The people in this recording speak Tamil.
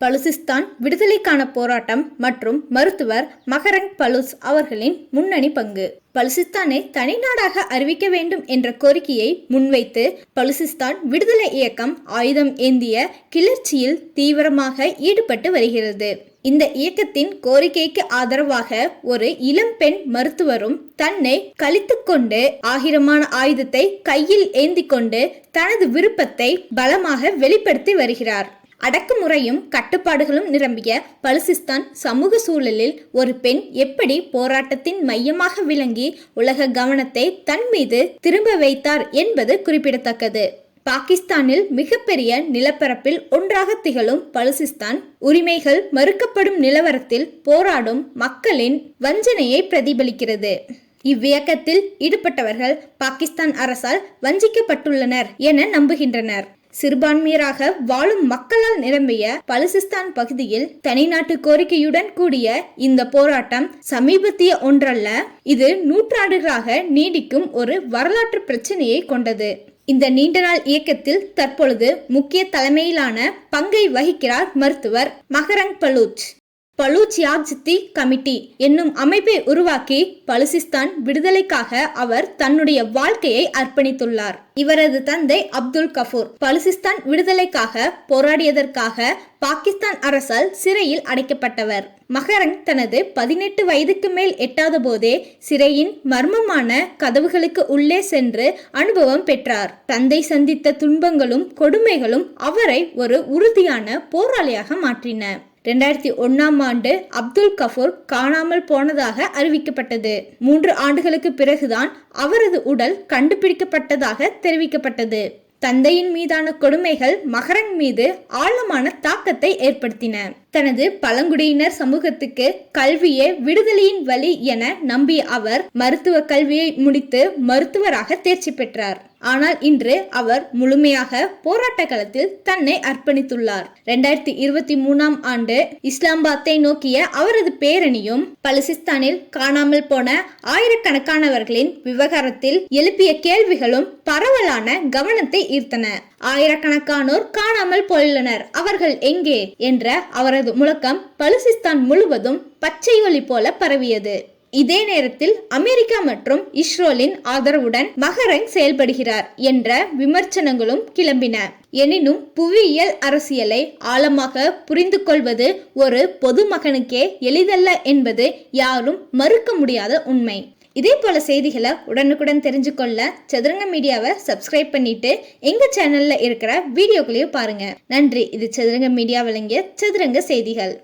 பலுசிஸ்தான் விடுதலைக்கான போராட்டம் மற்றும் மருத்துவர் மகரங் பலுஸ் அவர்களின் முன்னணி பங்கு. பலுசிஸ்தானை தனிநாடாக அறிவிக்க வேண்டும் என்ற கோரிக்கையை முன்வைத்து பலுசிஸ்தான் விடுதலை இயக்கம் ஆயுதம் ஏந்திய கிளர்ச்சியில் தீவிரமாக ஈடுபட்டு வருகிறது. இந்த இயக்கத்தின் கோரிக்கைக்கு ஆதரவாக ஒரு இளம் பெண் மருத்துவரும் தன்னை கழித்துக்கொண்டு ஆகிரமான ஆயுதத்தை கையில் ஏந்தி கொண்டு தனது விருப்பத்தை பலமாக வெளிப்படுத்தி வருகிறார். அடக்குமுறையும் கட்டுப்பாடுகளும் நிரம்பிய பலுசிஸ்தான் சமூக சூழலில் ஒரு பெண் எப்படி போராட்டத்தின் மையமாக விளங்கி உலக கவனத்தை தன் மீது திரும்ப வைத்தார் என்பது குறிப்பிடத்தக்கது. பாகிஸ்தானில் மிகப்பெரிய நிலப்பரப்பில் ஒன்றாக திகழும் பலுசிஸ்தான் உரிமைகள் மறுக்கப்படும் நிலவரத்தில் போராடும் மக்களின் வஞ்சனையை பிரதிபலிக்கிறது. இவ்வியக்கத்தில் ஈடுபட்டவர்கள் பாகிஸ்தான் அரசால் வஞ்சிக்கப்பட்டுள்ளனர் என நம்புகின்றனர். சிறுபான்மையராக வாழும் மக்களால் நிரம்பிய பலுசிஸ்தான் பகுதியில் தனிநாட்டு கோரிக்கையுடன் கூடிய இந்த போராட்டம் சமீபத்திய ஒன்றல்ல. இது நூற்றாண்டுகளாக நீடிக்கும் ஒரு வரலாற்று பிரச்சனையை கொண்டது. இந்த நீண்ட நாள் இயக்கத்தில் தற்பொழுது முக்கிய தலைமையிலான பங்கை வகிக்கிறார் மருத்துவர் மகரங் பலூச். பலூச் கமிட்டி என்னும் அமைப்பை உருவாக்கி பலுசிஸ்தான் விடுதலைக்காக அவர் தன்னுடைய வாழ்க்கையை அர்ப்பணித்துள்ளார். இவரது தந்தை அப்துல் கஃபூர் பலுசிஸ்தான் விடுதலைக்காக போராடியதற்காக பாகிஸ்தான் அரசால் சிறையில் அடைக்கப்பட்டவர். மகரங் தனது பதினெட்டு வயதுக்கு மேல் எட்டாத போதே சிறையின் மர்மமான கதவுகளுக்கு உள்ளே சென்று அனுபவம் பெற்றார். தந்தை சந்தித்த துன்பங்களும் கொடுமைகளும் அவரை ஒரு உறுதியான போராளியாக மாற்றின. ரெண்டாயிரத்தி ஒன்னாம் ஆண்டு அப்துல் கஃபூர் காணாமல் போனதாக அறிவிக்கப்பட்டது. மூன்று ஆண்டுகளுக்கு பிறகுதான் அவரது உடல் கண்டுபிடிக்கப்பட்டதாக தெரிவிக்கப்பட்டது. தந்தையின் மீதான கொடுமைகள் மகரன் மீது ஆழமான தாக்கத்தை ஏற்படுத்தின. தனது பழங்குடியினர் சமூகத்துக்கு கல்வியே விடுதலையின் வழி என நம்பிய அவர் மருத்துவ கல்வியை முடித்து மருத்துவராக தேர்ச்சி பெற்றார். ஆனால் இன்று அவர் முழுமையாக போராட்ட களத்தில் தன்னை அர்ப்பணித்துள்ளார். இரண்டாயிரத்தி இருபத்தி மூணாம் ஆண்டு இஸ்லாம்பாத்தை நோக்கிய அவரது பேரணியும் பலுசிஸ்தானில் காணாமல் போன ஆயிரக்கணக்கானவர்களின் விவகாரத்தில் எழுப்பிய கேள்விகளும் பரவலான கவனத்தை ஈர்த்தன. ஆயிரக்கணக்கானோர் காணாமல் போயுள்ளனர். அவர்கள் எங்கே? என்ற அவரது முழக்கம் பலுசிஸ்தான் முழுவதும் பச்சை ஒளி போல பரவியது. இதே நேரத்தில் அமெரிக்கா மற்றும் இஸ்ரோலின் ஆதரவுடன் மகரங் செயல்படுகிறார் என்ற விமர்சனங்களும் கிளம்பின. எனினும் புவியியல் அரசியலை ஆழமாக புரிந்து கொள்வது ஒரு பொதுமகனுக்கே எளிதல்ல என்பது யாரும் மறுக்க முடியாத உண்மை. இதே போல செய்திகளை உடனுக்குடன் தெரிஞ்சுக்கொள்ள சதுரங்க மீடியாவை சப்ஸ்கிரைப் பண்ணிட்டு எங்க சேனல்ல இருக்கிற வீடியோக்களையும் பாருங்க. நன்றி. இது சதுரங்க மீடியா வழங்கிய சதுரங்க செய்திகள்.